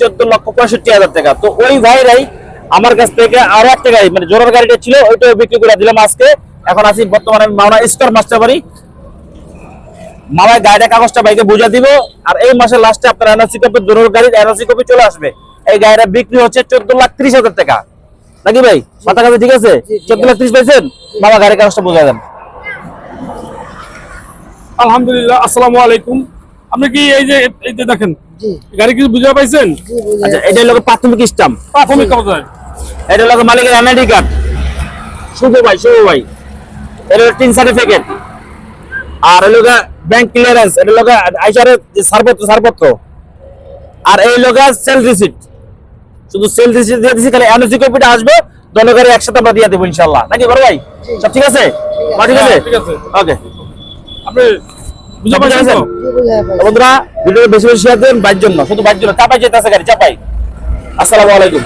চোদ্দ পঁয়ষট্টি হাজার কাছ থেকে একটা গাড়ি মানে জোরার গাড়িটা ছিল বিক্রি করে দিলাম এখন আছি বর্তমানে মাস্টার গাড়িটা কাগজটা বাইকে বুঝা দিব। আর এই মাসের লাস্টে আপনার গাড়ির চলে আসবে। এই গাড়িটা বিক্রি হচ্ছে চোদ্দ লাখ ত্রিশ হাজার টাকা। নাকি ভাই? মাথা কাছে ঠিক আছে? চোদ্দ লাখ ত্রিশ পাইছেন? মামা গাড়ির কাগজটা বোঝা দেন। আলহামদুলিল্লাহ আসসালামু আলাইকুম। আপনি কি এই যে এই যে দেখেন গাড়ি কিছু বুঝতে পাইছেন? আচ্ছা এটা হলো প্রাথমিক স্টাম্প। প্রাথমিক কাগজ। এটা হলো মালিকের এনআইডি কার্ড। শুভ ভাই শুভ ভাই। এটা হলো টিন সার্টিফিকেট আর হলো ব্যাংক ক্লিয়ারেন্স এটা হলো আইসারের যে ছাড়পত্র ছাড়পত্র আর এই হলো সেল রিসিট শুধু সেল রিসিট দিয়ে দিছি খালি এনওসি কপিটা আসবে দলগাড়ি একসাথে আমরা দিয়ে দেবো ইনশাল্লাহ নাকি বড় ভাই? সব ঠিক আছে? মা, ঠিক আছে? হ্যাঁ, ঠিক আছে। ওকে আপনি বন্ধুরা ভিডিও বেশি বেশি শেয়ার দেন বাইর জন্য। শুধু বাইর জন্য। চাপাই যেতে আছে গাড়ি চাপাই। আসসালামু আলাইকুম।